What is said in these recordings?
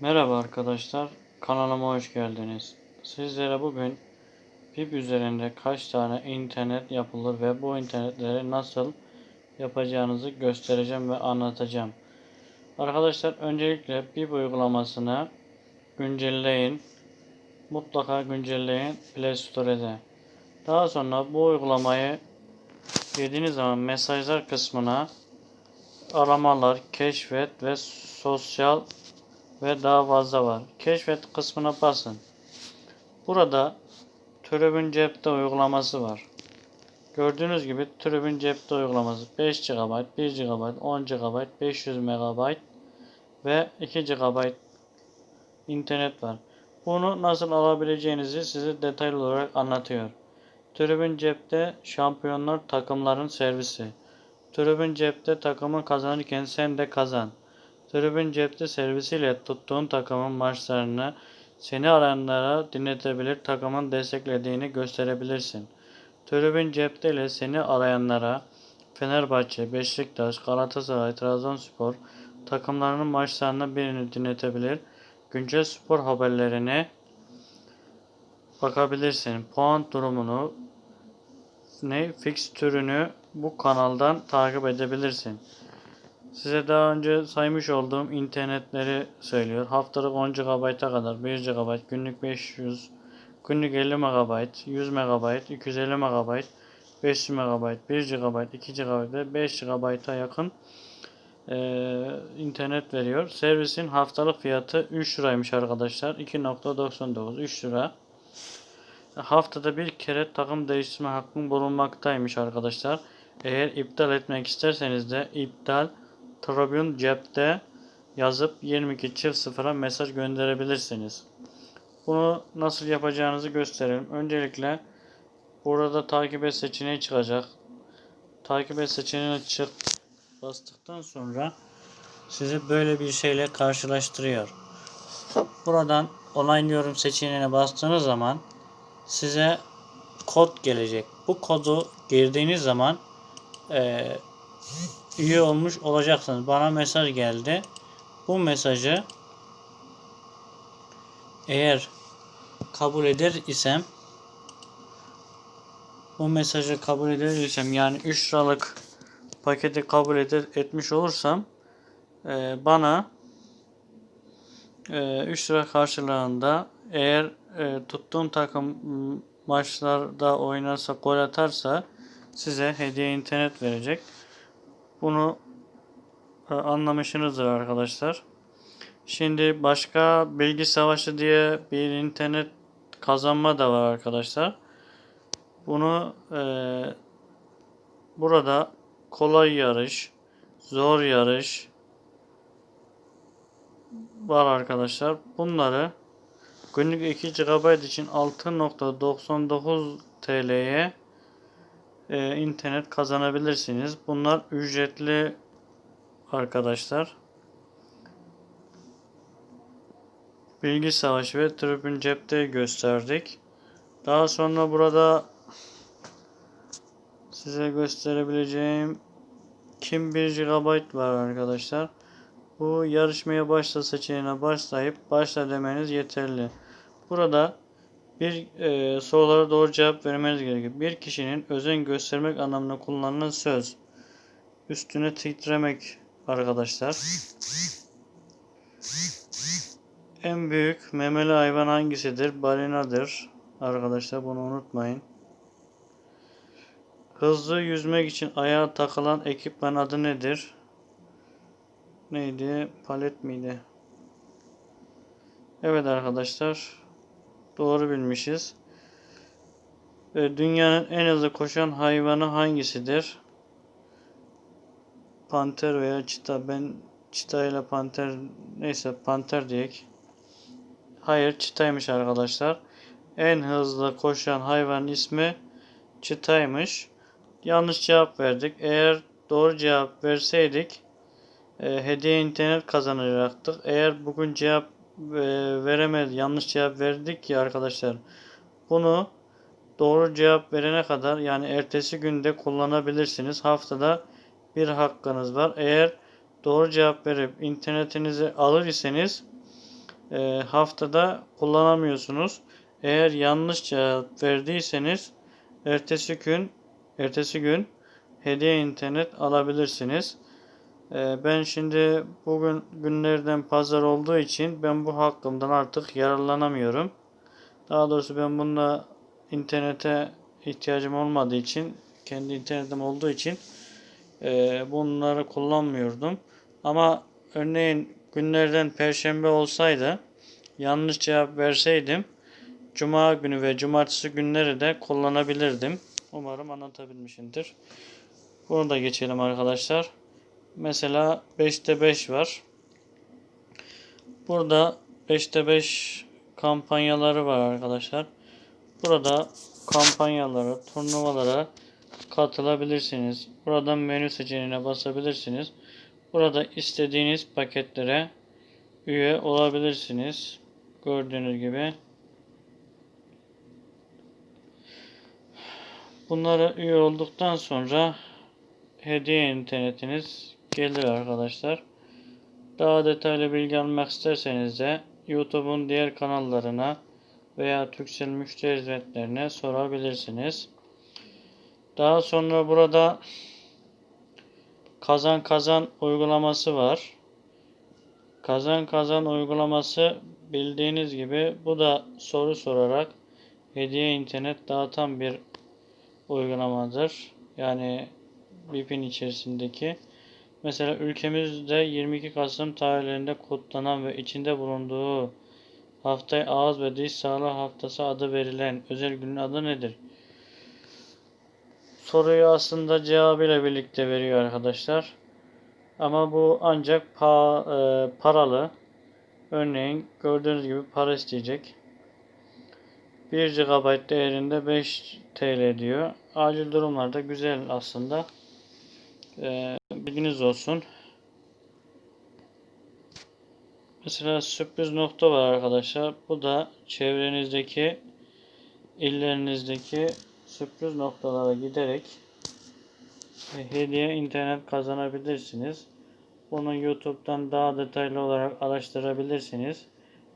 Merhaba arkadaşlar, kanalıma hoş geldiniz. Sizlere bugün PIP üzerinde kaç tane internet yapılır ve bu internetleri nasıl yapacağınızı göstereceğim ve anlatacağım. Arkadaşlar öncelikle PIP uygulamasını güncelleyin. Mutlaka güncelleyin Play Store'de. Daha sonra bu uygulamayı girdiğiniz zaman mesajlar kısmına aramalar, keşfet ve sosyal ve daha fazla var. Keşfet kısmına basın. Burada Tribün Cepte uygulaması var. Gördüğünüz gibi Tribün Cepte uygulaması 5 GB, 1 GB, 10 GB, 500 MB ve 2 GB internet var. Bunu nasıl alabileceğinizi size detaylı olarak anlatıyor. Tribün Cepte şampiyonlar takımların servisi. Tribün Cepte takımın kazanırken sen de kazan. Tribün cepte servisiyle tuttuğun takımın maçlarını seni arayanlara dinletebilir, takımın desteklediğini gösterebilirsin. Tribün cepte ile seni arayanlara Fenerbahçe, Beşiktaş, Galatasaray, Trabzonspor takımlarının maçlarını birini dinletebilir. Güncel spor haberlerine bakabilirsin. Puan durumunu ne fikstürünü bu kanaldan takip edebilirsin. Size daha önce saymış olduğum internetleri söylüyor. Haftalık 10 GB'a kadar 1 GB, günlük 500, günlük 50 MB, 100 MB, 250 MB, 500 MB, 1 GB, 2 GB ve 5 GB'a yakın e, internet veriyor. Servisin haftalık fiyatı 3 liraymış arkadaşlar. 2.99 3 lira. Haftada bir kere takım değiştirme hakkın bulunmaktaymış arkadaşlar. Eğer iptal etmek isterseniz de iptal Tribune cepte yazıp 22 çift sıfıra mesaj gönderebilirsiniz. Bunu nasıl yapacağınızı gösterelim. Öncelikle burada takip et seçeneği çıkacak. Takip et seçeneğine çık bastıktan sonra sizi böyle bir şeyle karşılaştırıyor. Buradan onaylıyorum seçeneğine bastığınız zaman size kod gelecek. Bu kodu girdiğiniz zaman e, üye olmuş olacaksınız. Bana mesaj geldi. Bu mesajı eğer kabul eder isem bu mesajı kabul eder isem yani 3 liralık paketi kabul eder, etmiş olursam e, bana e, 3 lira karşılığında eğer e, tuttuğum takım maçlarda oynarsa gol atarsa size hediye internet verecek. Bunu e, anlamışsınızdır arkadaşlar. Şimdi başka bilgi savaşı diye bir internet kazanma da var arkadaşlar. Bunu e, burada kolay yarış, zor yarış var arkadaşlar. Bunları günlük 2 GB için 6.99 TL'ye e, internet kazanabilirsiniz. Bunlar ücretli arkadaşlar. Bilgi savaşı ve tribün cepte gösterdik. Daha sonra burada size gösterebileceğim kim 1 GB var arkadaşlar. Bu yarışmaya başla seçeneğine başlayıp başla demeniz yeterli. Burada bir e, sorulara doğru cevap vermeniz gerekiyor. Bir kişinin özen göstermek anlamında kullanılan söz. Üstüne titremek arkadaşlar. En büyük memeli hayvan hangisidir? Balinadır. Arkadaşlar bunu unutmayın. Hızlı yüzmek için ayağa takılan ekipman adı nedir? Neydi? Palet miydi? Evet arkadaşlar. Doğru bilmişiz. Dünyanın en hızlı koşan hayvanı hangisidir? Panter veya çita. Ben çita ile panter neyse panter diyek. Hayır çitaymış arkadaşlar. En hızlı koşan hayvanın ismi çitaymış. Yanlış cevap verdik. Eğer doğru cevap verseydik e, hediye internet kazanacaktık. Eğer bugün cevap veremedi, yanlış cevap verdik ki arkadaşlar. Bunu doğru cevap verene kadar yani ertesi günde kullanabilirsiniz. Haftada bir hakkınız var. Eğer doğru cevap verip internetinizi alır iseniz e, haftada kullanamıyorsunuz. Eğer yanlış cevap verdiyseniz ertesi gün ertesi gün hediye internet alabilirsiniz. E, ben şimdi bugün günlerden pazar olduğu için ben bu hakkımdan artık yararlanamıyorum. Daha doğrusu ben bununla internete ihtiyacım olmadığı için kendi internetim olduğu için e, bunları kullanmıyordum. Ama örneğin günlerden perşembe olsaydı yanlış cevap verseydim cuma günü ve cumartesi günleri de kullanabilirdim. Umarım anlatabilmişimdir. Bunu da geçelim arkadaşlar. Mesela 5'te 5 var. Burada 5'te 5 kampanyaları var arkadaşlar. Burada kampanyalara, turnuvalara katılabilirsiniz. Buradan menü seçeneğine basabilirsiniz. Burada istediğiniz paketlere üye olabilirsiniz. Gördüğünüz gibi. Bunlara üye olduktan sonra hediye internetiniz gelir arkadaşlar. Daha detaylı bilgi almak isterseniz de YouTube'un diğer kanallarına veya Türksel müşteri hizmetlerine sorabilirsiniz. Daha sonra burada kazan kazan uygulaması var. Kazan kazan uygulaması bildiğiniz gibi bu da soru sorarak hediye internet dağıtan bir uygulamadır. Yani BIP'in içerisindeki. Mesela ülkemizde 22 Kasım tarihlerinde kutlanan ve içinde bulunduğu haftaya ağız ve diş sağlığı haftası adı verilen özel günün adı nedir? Soruyu aslında cevabıyla birlikte veriyor arkadaşlar. Ama bu ancak pa, e, paralı. Örneğin gördüğünüz gibi para isteyecek. 1 GB değerinde 5 TL diyor. Acil durumlarda güzel aslında. E, bilginiz olsun. Mesela sürpriz nokta var arkadaşlar. Bu da çevrenizdeki illerinizdeki sürpriz noktalara giderek hediye internet kazanabilirsiniz. Bunu YouTube'dan daha detaylı olarak araştırabilirsiniz.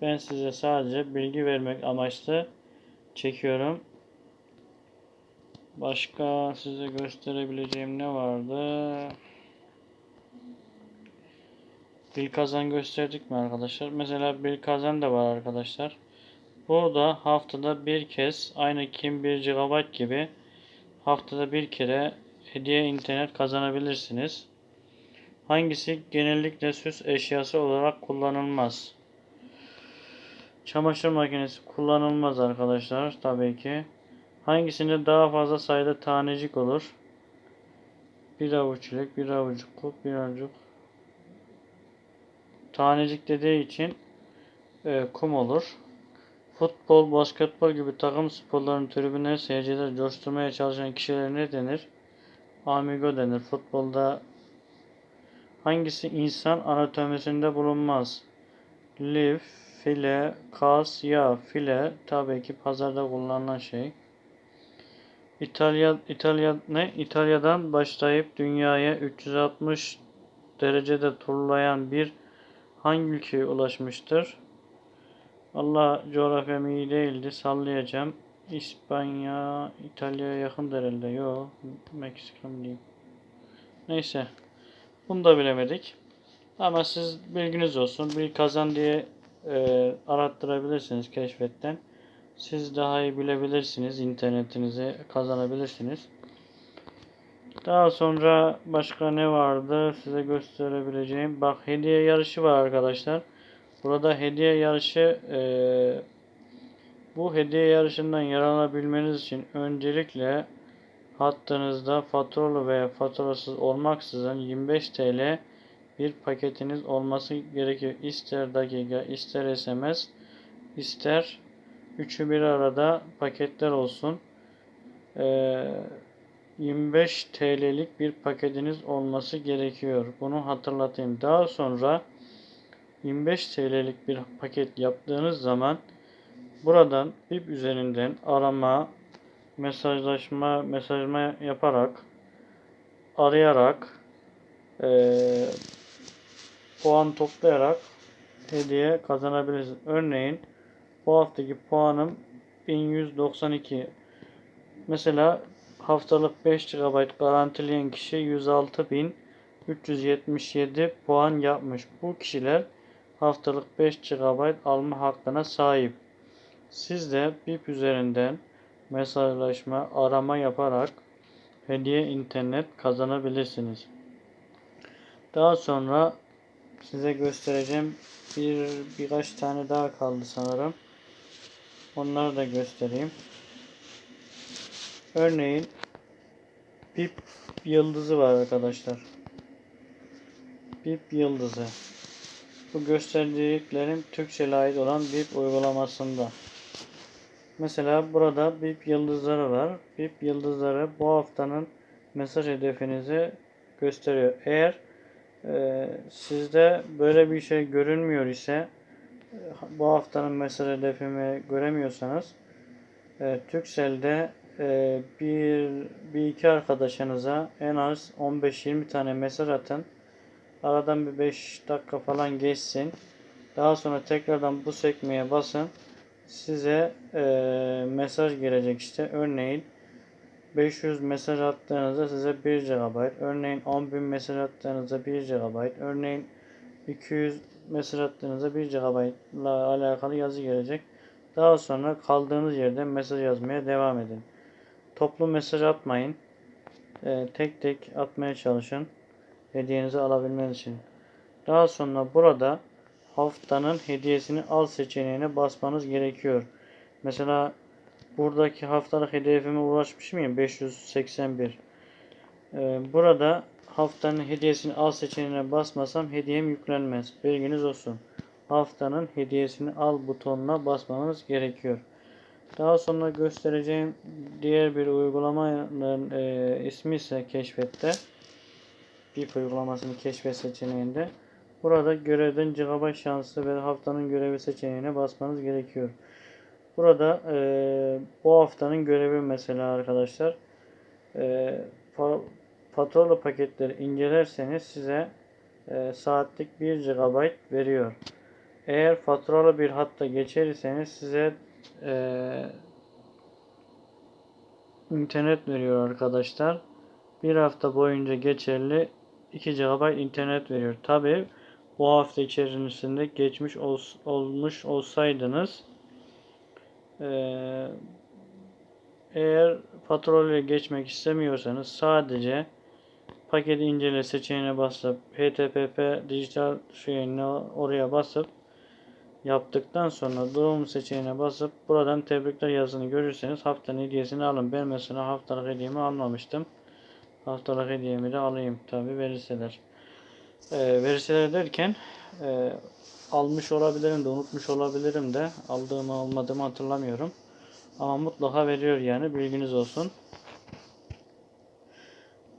Ben size sadece bilgi vermek amaçlı çekiyorum. Başka size gösterebileceğim ne vardı? Bir kazan gösterdik mi arkadaşlar? Mesela bir kazan da var arkadaşlar. Bu da haftada bir kez aynı Kim 1 GB gibi haftada bir kere hediye internet kazanabilirsiniz. Hangisi genellikle süs eşyası olarak kullanılmaz? Çamaşır makinesi kullanılmaz arkadaşlar tabii ki. Hangisinde daha fazla sayıda tanecik olur? Bir avuç çilek, bir avucuk kut, bir avucuk tanecik dediği için e, kum olur. Futbol, basketbol gibi takım sporlarının tribünleri seyirciler coşturmaya çalışan kişilere ne denir? Amigo denir. Futbolda hangisi insan anatomisinde bulunmaz? Lif, file, kas, yağ. File tabii ki pazarda kullanılan şey. İtalya İtalya ne? İtalya'dan başlayıp dünyaya 360 derecede turlayan bir hangi ülkeye ulaşmıştır? Allah coğrafyam iyi değildi. Sallayacağım. İspanya, İtalya'ya yakın herhalde. Yok. Meksika mı diyeyim. Neyse. Bunu da bilemedik. Ama siz bilginiz olsun. Bir kazan diye e, arattırabilirsiniz keşfetten. Siz daha iyi bilebilirsiniz. internetinizi kazanabilirsiniz. Daha sonra başka ne vardı size gösterebileceğim. Bak hediye yarışı var arkadaşlar. Burada hediye yarışı e, bu hediye yarışından yararlanabilmeniz için öncelikle hattınızda faturalı veya faturasız olmaksızın 25 TL bir paketiniz olması gerekiyor. İster dakika, ister SMS, ister üçü bir arada paketler olsun. Ee, 25 TL'lik bir paketiniz olması gerekiyor. Bunu hatırlatayım. Daha sonra 25 TL'lik bir paket yaptığınız zaman buradan BIP üzerinden arama, mesajlaşma, mesajma yaparak, arayarak, e, puan toplayarak hediye kazanabilirsiniz. Örneğin bu haftaki puanım 1192. Mesela haftalık 5 GB garantileyen kişi 106.377 puan yapmış. Bu kişiler haftalık 5 GB alma hakkına sahip. Siz de BIP üzerinden mesajlaşma, arama yaparak hediye internet kazanabilirsiniz. Daha sonra size göstereceğim bir birkaç tane daha kaldı sanırım. Onları da göstereyim. Örneğin BIP yıldızı var arkadaşlar. BIP yıldızı. Bu gösterdiklerim Türkçe'ye ait olan BIP uygulamasında. Mesela burada BIP yıldızları var. BIP yıldızları bu haftanın mesaj hedefinizi gösteriyor. Eğer e, sizde böyle bir şey görünmüyor ise bu haftanın mesaj hedefimi göremiyorsanız e, Turkcell'de e, bir, bir iki arkadaşınıza en az 15-20 tane mesaj atın. Aradan bir 5 dakika falan geçsin. Daha sonra tekrardan bu sekmeye basın. Size e, mesaj gelecek işte. Örneğin 500 mesaj attığınızda size 1 GB. Örneğin 10.000 mesaj attığınızda 1 GB. Örneğin 200 mesaj attığınızda 1 GB ile alakalı yazı gelecek. Daha sonra kaldığınız yerden mesaj yazmaya devam edin. Toplu mesaj atmayın. Ee, tek tek atmaya çalışın. Hediyenizi alabilmeniz için. Daha sonra burada haftanın hediyesini al seçeneğine basmanız gerekiyor. Mesela buradaki haftalık hedefime ulaşmışım ya 581. Ee, burada haftanın hediyesini al seçeneğine basmasam hediyem yüklenmez. Bilginiz olsun. Haftanın hediyesini al butonuna basmamız gerekiyor. Daha sonra göstereceğim diğer bir uygulamanın e, ismi ise keşfette. BIP uygulamasını keşfet seçeneğinde. Burada görevden GB şansı ve haftanın görevi seçeneğine basmanız gerekiyor. Burada e, bu haftanın görevi mesela arkadaşlar e, fa faturalı paketleri incelerseniz size e, saatlik 1 GB veriyor. Eğer faturalı bir hatta geçerirseniz size e, internet veriyor arkadaşlar. Bir hafta boyunca geçerli 2 GB internet veriyor. Tabi bu hafta içerisinde geçmiş ol, olmuş olsaydınız ee, eğer faturalıya geçmek istemiyorsanız sadece paket incele seçeneğine basıp HTTP dijital şeyine oraya basıp yaptıktan sonra durum seçeneğine basıp buradan tebrikler yazısını görürseniz haftanın hediyesini alın. Ben mesela haftalık hediyemi almamıştım. Haftalık hediyemi de alayım tabi verirseler. E, verirseler derken e, almış olabilirim de unutmuş olabilirim de aldığımı almadığımı hatırlamıyorum. Ama mutlaka veriyor yani bilginiz olsun.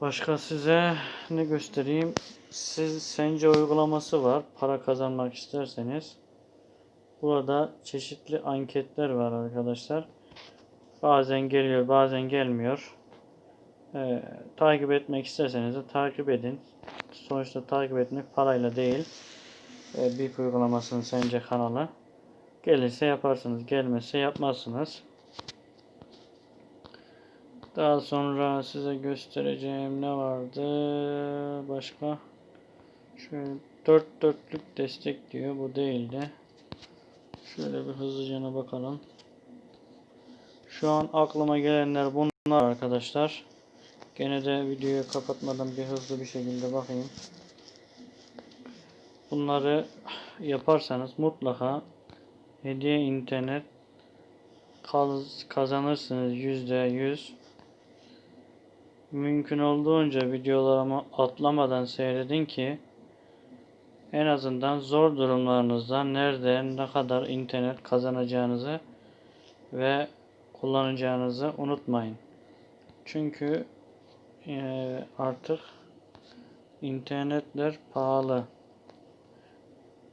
Başka size ne göstereyim? Siz Sence uygulaması var. Para kazanmak isterseniz. Burada çeşitli anketler var arkadaşlar. Bazen geliyor bazen gelmiyor. Ee, takip etmek isterseniz de takip edin. Sonuçta takip etmek parayla değil. Ee, BIP uygulamasının Sence kanalı. Gelirse yaparsınız. Gelmezse yapmazsınız. Daha sonra size göstereceğim ne vardı başka. Şöyle dört dörtlük destek diyor. Bu değildi. Şöyle bir hızlıca bakalım. Şu an aklıma gelenler bunlar arkadaşlar. Gene de videoyu kapatmadan bir hızlı bir şekilde bakayım. Bunları yaparsanız mutlaka hediye internet kazanırsınız yüzde yüz. Mümkün olduğunca videolarımı atlamadan seyredin ki en azından zor durumlarınızda nerede ne kadar internet kazanacağınızı ve kullanacağınızı unutmayın. Çünkü e, artık internetler pahalı.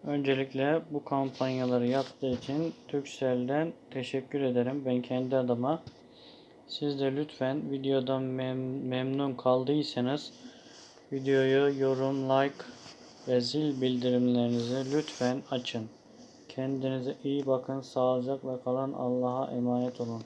Öncelikle bu kampanyaları yaptığı için Turkcell'den teşekkür ederim. Ben kendi adıma. Siz de lütfen videodan mem memnun kaldıysanız videoyu yorum, like ve zil bildirimlerinizi lütfen açın. Kendinize iyi bakın, sağlıcakla kalın, Allah'a emanet olun.